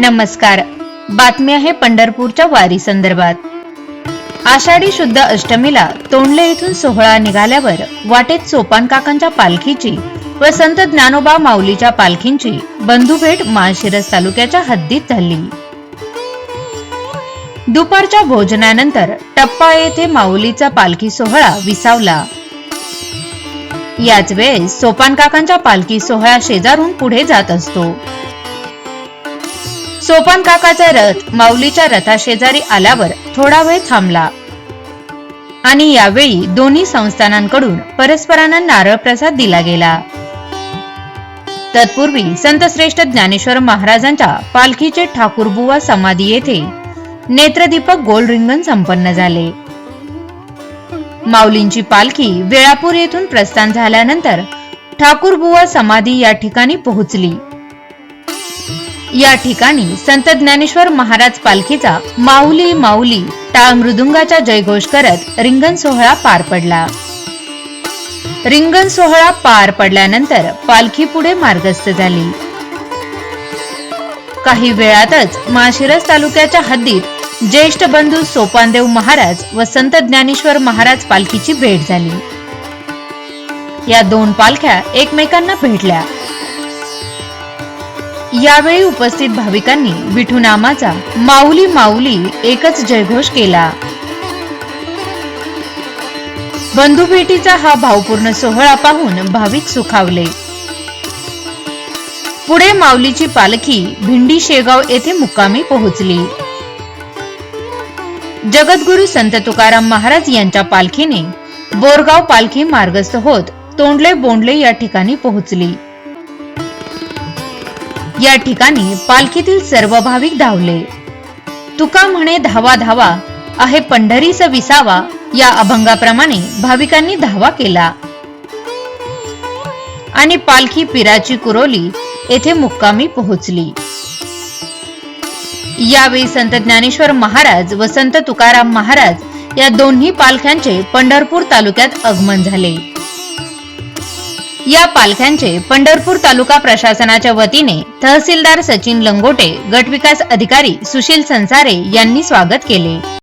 नमस्कार. बातमी आहे पंढरपूरच्या वारी संदर्भात. आषाढी शुद्ध अष्टमीला तोंडले येथून सोहळा निघाल्यावर वाटेत सोपान काकांच्या पालखीची व संत ज्ञानोबा माऊलीच्या पालखींची बंधुभेट माळशिरस तालुक्याच्या हद्दीत झाली. दुपारच्या भोजनानंतर टप्पा येथे माऊलीचा पालखी सोहळा विसावला. याच वेळेस सोपान काकांच्या पालखी सोहळा शेजारून पुढे जात असतो. सोपान काकाचा रथ माऊलीच्या रथाशेजारी आल्यावर थोडा वेळ थांबला. आणि यावेळी दोन्ही संस्थानांकडून परस्परांना नारळ प्रसाद दिला गेला. तत्पूर्वी संत श्रेष्ठ ज्ञानेश्वर महाराजांच्या पालखीचे ठाकूरबुवा समाधी येथे नेत्रदीपक गोल रिंगण संपन्न झाले. माऊलींची पालखी वेळापूर येथून प्रस्थान झाल्यानंतर ठाकूरबुवा समाधी या ठिकाणी पोहोचली. या ठिकाणी संत ज्ञानेश्वर महाराज पालखीचा माऊली माऊली टाळ मृदुंगाचा जयघोष करत रिंगण सोहळा पार पडला. रिंगण सोहळा पार पडल्यानंतर पालखी पुढे मार्गस्थ झाली. काही वेळातच माशिरस तालुक्याच्या हद्दीत ज्येष्ठ बंधू सोपानदेव महाराज व संत ज्ञानेश्वर महाराज पालखीची भेट झाली. या दोन पालख्या एकमेकांना भेटल्या. यावेळी उपस्थित भाविकांनी विठुनामाचा माऊली माऊली एकच जयघोष केला. बंधुभेटीचा हा भावपूर्ण सोहळा पाहून भाविक सुखावले. पुढे माऊलीची पालखी भिंडी शेगाव येथे मुक्कामी पोहोचली. जगद्गुरु संत तुकाराम महाराज यांच्या पालखीने बोरगाव पालखी मार्गस्थ होत तोंडले बोंडले या ठिकाणी पोहोचली. या ठिकाणी पालखीतील सर्व भाविक धावले. तुका म्हणे धावा धावा आहे पंढरीस विसावा या अभंगाप्रमाणे भाविकांनी धावा केला. आणि पालखी पिराची कुरोली येथे मुक्कामी पोहोचली. यावेळी संत ज्ञानेश्वर महाराज व संत तुकाराम महाराज या दोन्ही पालख्यांचे पंढरपूर तालुक्यात आगमन झाले. या पालख्यांचे पंढरपूर तालुका प्रशासनाच्या वतीने तहसीलदार सचिन लंगोटे गटविकास अधिकारी सुशील संसारे यांनी स्वागत केले.